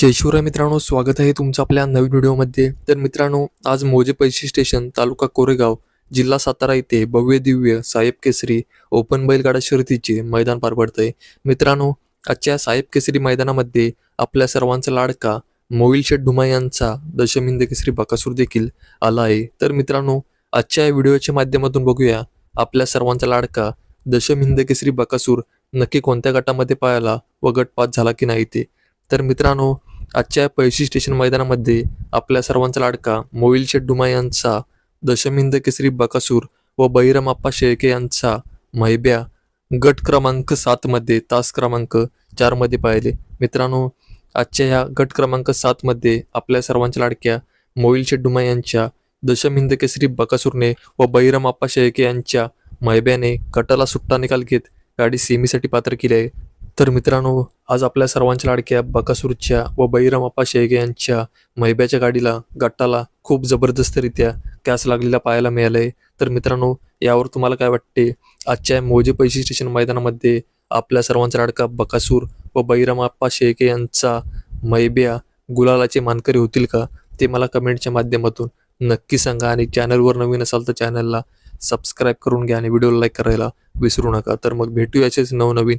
जय शिवराय मित्रांनो स्वागत आहे तुमचं आपल्या नवीन व्हिडिओमध्ये. तर मित्रांनो आज मोजे पैसे स्टेशन तालुका कोरेगाव जिल्हा सातारा येथे भव्य दिव्य साहेब केसरी ओपन बैलगाडा शर्यतीचे मैदान पार पडतंय. मित्रांनो आजच्या साहेब केसरी मैदानामध्ये आपल्या सर्वांचा लाडका मोविल शेठ ढुमा यांचा दशमिंद केसरी बकासूर देखील आला आहे. तर मित्रांनो आजच्या या व्हिडिओच्या माध्यमातून बघूया आपल्या सर्वांचा लाडका दशमिंद केसरी बकासूर नक्की कोणत्या गटामध्ये पाहायला व गटपात झाला की नाही ते. तर मित्रांनो आजच्या पैशी स्टेशन मैदानामध्ये आपल्या सर्वांचा लाडका मोईल शेड्डुमा यांचा दशमिंद केसरी बकासूर व बहिरमप्पा शेळके यांचा मैब्या गट क्रमांक सातमध्ये तास क्रमांक चारमध्ये पाहिले. मित्रांनो आजच्या ह्या गट क्रमांक सातमध्ये आपल्या सर्वांच्या लाडक्या मोईल शेड्डुमा यांच्या दशमिंद केसरी बकासूरने व बहिरमप्पा शेळके यांच्या मैब्याने गटाला सुट्टा निकाल घेत गाडी सेमीसाठी पात्र केली आहे. तर मित्रांनो आज आपल्या सर्वांच्या लाडक्या बकासूरच्या व बहिराम अप्पा शेळके यांच्या मैब्याच्या गाडीला गटाला खूप जबरदस्तरित्या कॅस लागलेला पाहायला मिळालंय. तर मित्रांनो यावर तुम्हाला काय वाटते? आजच्या मोजे पैसे स्टेशन मैदानामध्ये आपल्या सर्वांचा लाडका बकासूर व बहिराम अप्पा शेळके यांचा मैब्या गुलालाचे मानकरी होतील का? ते मला कमेंटच्या माध्यमातून नक्की सांगा आणि चॅनलवर नवीन असाल तर चॅनलला सबस्क्राईब करून घ्या आणि व्हिडिओला लाईक करायला विसरू नका. तर मग भेटूयाचेच नवनवीन